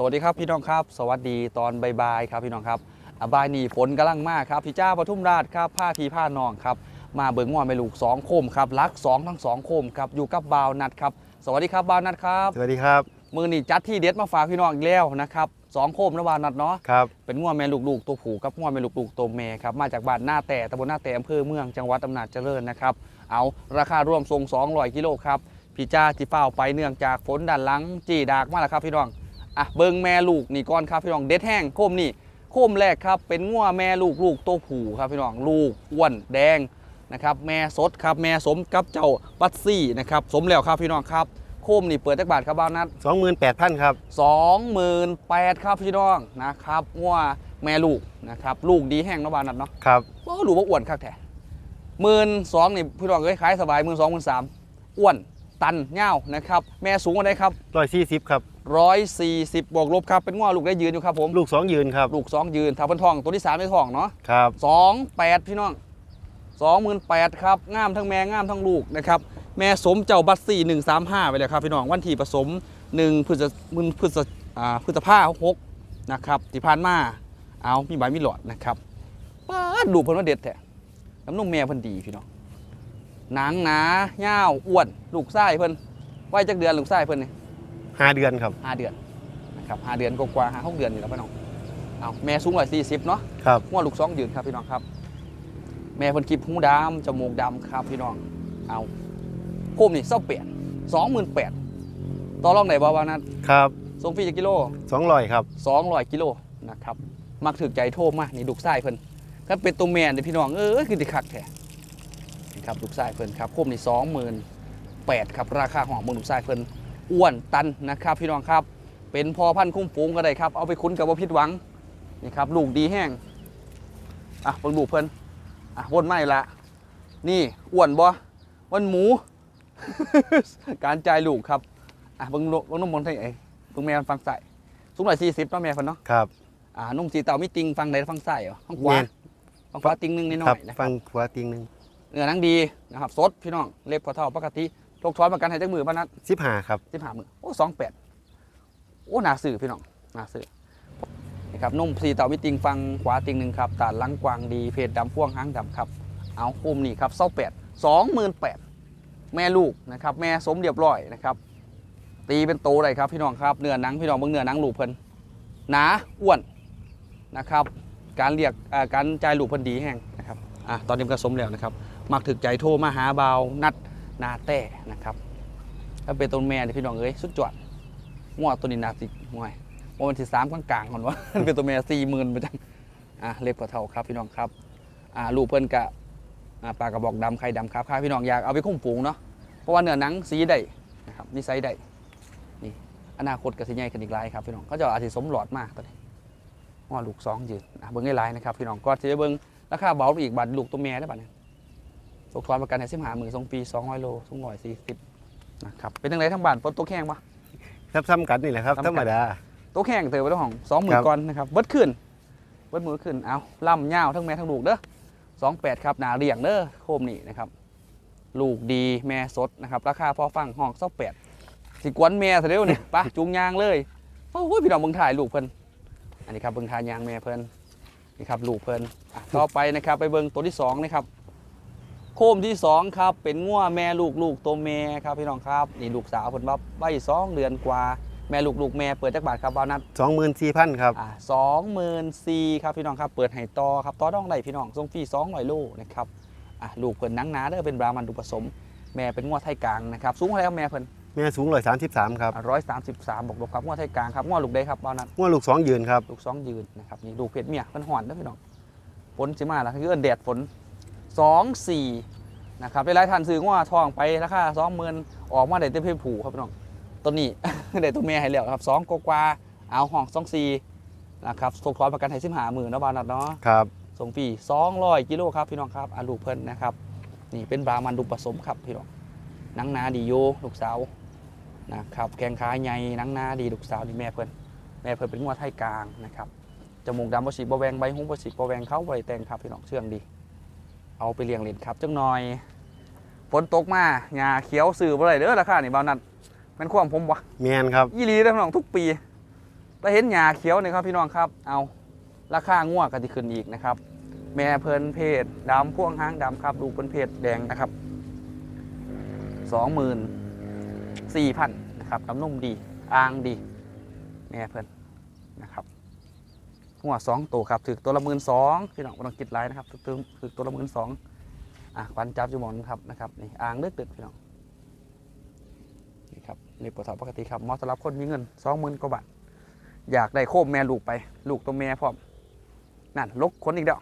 สวัสดีครับพี่น้องครับ สวัสดีตอนบ่ายๆครับพี่น้องครับอะบ่ายนี้ฝนกำลังมากครับพี่จ้าปทุมราชครับผ้าพีผ้านองครับมาเบิ่งงอนไม่ลูกสองโคมครับรักสองทั้งสองโคมครับอยู่กับบาวนัดครับสวัสดีครับบาวนัดครับสวัสดีครับมือนี่จัดที่เด็ดมาฝากพี่น้องอีกแล้วนะครับสองโคมนะบาวนัดเนาะครับเป็นงวแม่ลูกๆตัวผูกับงวแม่ลูกๆตัวแม่ครับมาจากบ้านหน้าแต่ตำบลหน้าแต่อำเภอเมืองจังหวัดอำนาจเจริญนะครับเอาราคาร่วมทรง200กิโลครับพี่จ้าจีเฝ้าไปเนื่องจากฝนดันหลังจีดากมาแล้วครับพี่น้อง อะเบิงแม่ลูกนี่ก่อนครับพี่น้องเด็ดแห้งโคมนี่โคมแรกครับเป็นงวแม่ลูกลูกตัวผูครับพี่น้องลูกอ้วนแดงนะครับแม่สดครับแม่สมกับเจ้าปัตซี่นะครับสมแล้วครับพี่น้องครับโคมนี่เปิดจักบาทครับบ้านนัด28,000ครับ28,000ครับพี่น้องนะครับงัวแม่ลูกนะครับลูกดีแห้งเนาะบานนัดเนาะครับว่าลูกว่าอ้วนคักแท้หมื่นสองนี่พี่น้องเอ้ยขายสบายหมื่นสองหมื่นสามอ้วนตันเง่าวนะครับแม่สูงกว่าได้ครับ140ครับ ร้อยสี่สิบบวกลบครับเป็นงัวลูกได้ยืนอยู่ครับผมลูก2ยืนครับ ลูกสองยืนถ้าเป็นทองตัวที่สามเป็นทองเนาะครับสองแปดพี่น้องสองหมื่นแปดครับงามทั้งแม่งามทั้งลูกนะครับแม่สมเจ้าบัตสี่หนึ่งสามห้าไปเลยครับพี่น้องวันที่ผสมหนึ่งพฤษมึนพฤษอ่าพฤษภาหกนะครับที่ผ่านมาเอามีใบมีหลอดนะครับป้าดดูเพิ่นว่าเด็ดแท้น้ำนมแม่เพิ่นดีพี่น้องหนังหนาเง่าวอ้วน ลูกไส้เพิ่นไว้จักเดือนลูกไส้เพิ่นนี่ 5เดือนครับห้าเดือนนะครับห้าเดือนกว่าๆห้าหกเดือนนี่แหล้วพี่น้องเอาแม่สูงร้อยสี่สิบเนาะครับหัวลูกสองยืนครับพี่น้องครับ แม่เพิ่นคลิปหูดำจมูกดำครับพี่น้องเอาโคมนี่เศร้าเปลี่ยนสองหมื่นแปดต่อรองไหนบ่าวานัทครับส่งฟรีจะกิโล200ครับสองร้อยกิโลนะครับมักถึกใจโทษมากนี่ลูกไส้เพิ่นถ้าเป็นตัวแม่เนี่ยพี่น้องเอ้ยคือติคักแท้นี่ครับลูกไส้เพิ่นครับโคมนี่สองหมื่นแปดครับราคาของมึงลูกไส้เพิ่น อ้วนตันนะครับพี่น้องครับ เป็นพอพันธุ์คุ้มฟูงก็ได้ครับ เอาไปคุ้นกับว่าผิดหวังนี่ครับลูกดีแห้งอะเพิ่งดูเพิ่นอะวนไม่ละนี่อ้วนบ่วันหมู การจ่ายลูกครับอะเบิ่งลูกเบิ่งนุ่มบนไทยไอ้เบิ่งแม่มันฟังใส่สูงหน่อยสี่สิบเนาะแม่คนเนาะครับอ่านุ่มสีเต่ามีติงฟังใดฟังใส่เหรอฟังขวาแม่นฟังขวาติงหนึงนิดหน่ครัอบยนะคฟัรับงขวาติงหนึงเนื้อหนังดีนะครับสดพี่น้องเล็บกว่าเท่าปกติ ทกช้อนประกันให้จักมือบ้านัด15ครับสิบห้ามือโอ้สองแปดโอ้หนาสื่อพี่น้องหนาสื่อนะครับนุ่มสีเต่ามีติงฟังขวาติงหนึ่งครับตาดหลังกวางดีเพจดำพ่วงหางดำครับ เอาคุมนี่ครับเศร้าแปดสองหมื่นแปดแม่ลูกนะครับแม่สมเรียบร้อยนะครับ ตีเป็นโตเลยครับพี่น้องครับเนื้อหนังพี่น้องเบิ่งเนื้อหนังลูกเพิ่นหนาอ้วนนะครับ การเรียกอ่าการจ่ายลูกเพิ่นดีแห้งนะครับอะตอนนี้มันก็สมแล้วนะครับมักถึกใจโทรมาหาเบาวนัด นาแต่นะครับถ้าเป็นต้นแม่เนี่พี่น้องเอ้ยสุดจวดงวดตัวนี้นาสิงวยวันที่สามกลางๆก่อนวะเป็นตัวแม่สี่หมื่นไปจังอะเล็บกว่าเท่าครับพี่น้องครับอ่าลูกเพิ่นกะอ่าปลากระบอกดำไข่ดำครับค่าพี่น้องอยากเอาไปคุ้มฝูงเนาะเพราะว่าเนื้อหนังสีได้นะครับนิสัยได้นี่อนาคตก็สิใหญ่ขึ้นอีกหลายครับพี่น้องเขาจะอาจจะสมหลอดมากตอนนี้งอลูกสองยืนเบิ้งให้หลายนะครับพี่น้องก็จะเบิ้งราคาเบาอีกบาทลูกตัวแม่ได้บัดนี้ ตกทอนประกันให้สิบห้าหมื่นสองปีสองร้อยโลสองร้อยสี่สิบนะครับเป็นยังไงทั้งบ้านฝนตกแห้งปะ ครับซ้ำกันนี่แหละครับซ้ำกัน ธรรมดาตกแห้งเติมไปแล้วของสองหมื่คนรับ ก่อนนะครับเบิดขึ้นเบิดมือขึ้นเอาล่ำยาวทั้งแม่ทั้งลูกเด้อสองแปดครับหนาเรียงเด้อโคมนี่นะครับลูกดีแม่สดนะครับราคาพอฟังห้องเศร้าแปดสิกวนแม่เสร็จแล้วเนี่ย ไปะจูงยางเลยโอ้ยพี่น้องเบิ่งถ่ายลูกเพิ่นอันนี้ครับเบิ่งถ่ายยางแม่เพิ่นนี่ครับลูกเพิ่นอะต่อไปนะครับไปเบิ่งตัวที่สองนะครับ โคมที่สองครับ เป็นง่วแม่ลูกลูกตัวแม่ครับพี่น้องครับนี่ลูกสาวเพิ่นว่าใบสองเดือนกว่าแม่ลูกลูกแม่เปิดจักบาทครับบาวนัด24,000ครับอ่าสองหมื่นสี่ครับพี่น้องครับเปิดให้ต่อครับต่อต้องได้พี่น้องส่งฟรีสองร้อยโลนะครับอะลูกเพิ่นหนังหนาเด้อเป็นบรามันดุผสม แม่เป็นงวไทยกลางนะครับสูงเท่าไหรครับแม่เพิ่นแม่สูง133ครับร้อยสามสิบสามบวกลบครับงวไทยกลางครับงวลูกได้ครับบาวนัดงัวลูก2ยืนครับลูกสองยืนนะครับนี่ลูกเพชรเมียเพิ่นหอนเด้อพี่น้องฝนสิมาแล้วคือเอิ้นแดดฝน สองสี่นะครับหลายๆท่านซื้อว่าทองไปราคาสองหมื่นออกมาได้เต็มเพผูครับพี่น้องตัวนี้ ได้ตัวแม่ให้แล้วครับสองกว่าๆเอาห้องสองสี่นะครับส่งคอประกันให้สิบห้าหมื่นนะบานัดเนาะครับส่งฟรี200กิโลครับพี่น้องครับอาลูกเพิ่นนะครับนี่เป็นบรามันดุผสมครับพี่น้องหนังนาดีโยลูกสาวนะครับแกงขาใหญ่หนังนาดีลูกสาวนี่แม่เพิ่นแม่เพิ่นเป็นงวดไทยกลางนะครับจมูกดำบสิบแวงใบหุ้งบสิบแวงเขาบริแตงครับพี่น้องเชื่องดี เอาไปเลี้ยงเล่นครับจังหน่อยฝนตกมาหญ้าเขียวสื่อบ่ได้เด้อราคานี่บ่าวนัดแมันความผมวะแม่นครับยี่ลีเด้อพี่น้องทุกปีแล้วเห็นหญ้าเขียวเนี่ยครับพี่น้องครับ เอาราคาง่วก็จะขึ้นอีกนะครับ แม่เพิ่นเพศดำพ่วงหางดำครับลูกเพิ่นเพศแดงนะครับสองหมื่นสี่พันนะครับน้ำนมดีอ่างดีแม่เพิ่นนะครับ หัวสองตัวครับถึกตัวละหมื่นสองพี่น้องบ่ต้องคิดไรนะครับถึกตัวถึกตัวละหมื่นสองอะควันจับอยู่หมอนครับนะครับนี่อ่างเลือกตึกพี่น้องนี่ครับนี่ปวดท้องปกติครับเหมอสำหรับคนมีเงินสองหมื่นกว่าบาทอยากได้โคมแม่ลูกไป ลูกตัวแม่พร้อมนั่นลกขนอีกเดียว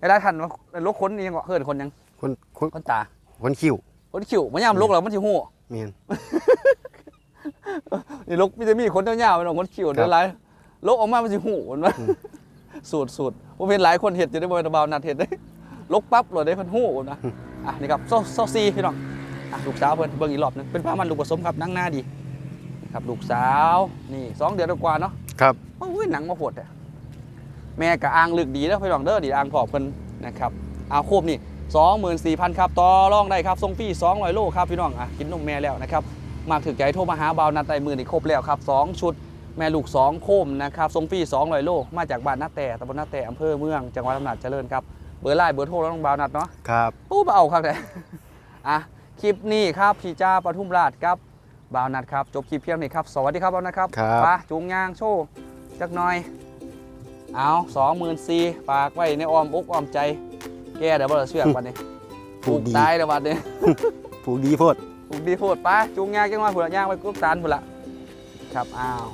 เวลาทันว่าลกขนนี่ยังเกาะเฮิร์นคนยังคนคนคนตาคนคิ้วคนขิวมันยามลกแล้วมันสิหูเมียนนี่ลกมิจะมีคนยาวๆเป็นของคนขิวเดินไร ลกออกมามันสิหูมันว่าอืมสูตรสูตรผมเห็นหลายคนเห็ดจะได้บริบาลนัดเห็ดได้ลกปั๊บเลยได้เพิ่นหูนะอะนี่ครับโซโซซีพี่น้องอะลูกสาวเพิ่นเบิ่งอีกรอบหนึงเป็นพามันลูกผสมครับนั่งหน้าดีครับลูกสาวนี่สองเดือนกว่าเนาะครับโอ้ยหนังมาโหดอะแม่กับอ่างลึกดีแล้วพี่น้องเด้อดีอ่างขอบเพิ่นนะครับเอาโคบนี่24,000ครับต่อรองได้ครับทรงฟรี200โลครับพี่น้องอะกินนมแม่แล้วนะครับมาถึงใจโทรมาหาเบานัดไตมือนี่ครบแล้วครับ 2 ชุด แม่ลูก2โคมนะครับทรงฟรี200โลมาจากบ้านนาแต่ตำบลนาแต่อำเภอเมืองจังหวัดอำนาจเจริญครับเบอร์ไลน์เบอร์โทรแล้วน้องเบานัดเนาะครับปู้เบาครับเลยอะคลิปนี้ครับพี่จ้าปทุมราชครับเบานัดครับจบคลิปเพียงนี้ครับสวัสดีครับเบานัดครับครับไปจูงยางโชว์จักหน่อยเอาสองหมื่นสี่ฝากไว้ในอ้อมอกอ้อมใจ แกเดี๋ยวบ่ได้เสือกวันนี้ผูกดีตายเดี๋ยววันนี้ผูกดีโพดปลูกดีโพดไปจูงยางจังหวะผุนละยางไปกุ๊กตานผุนละครับอ้าว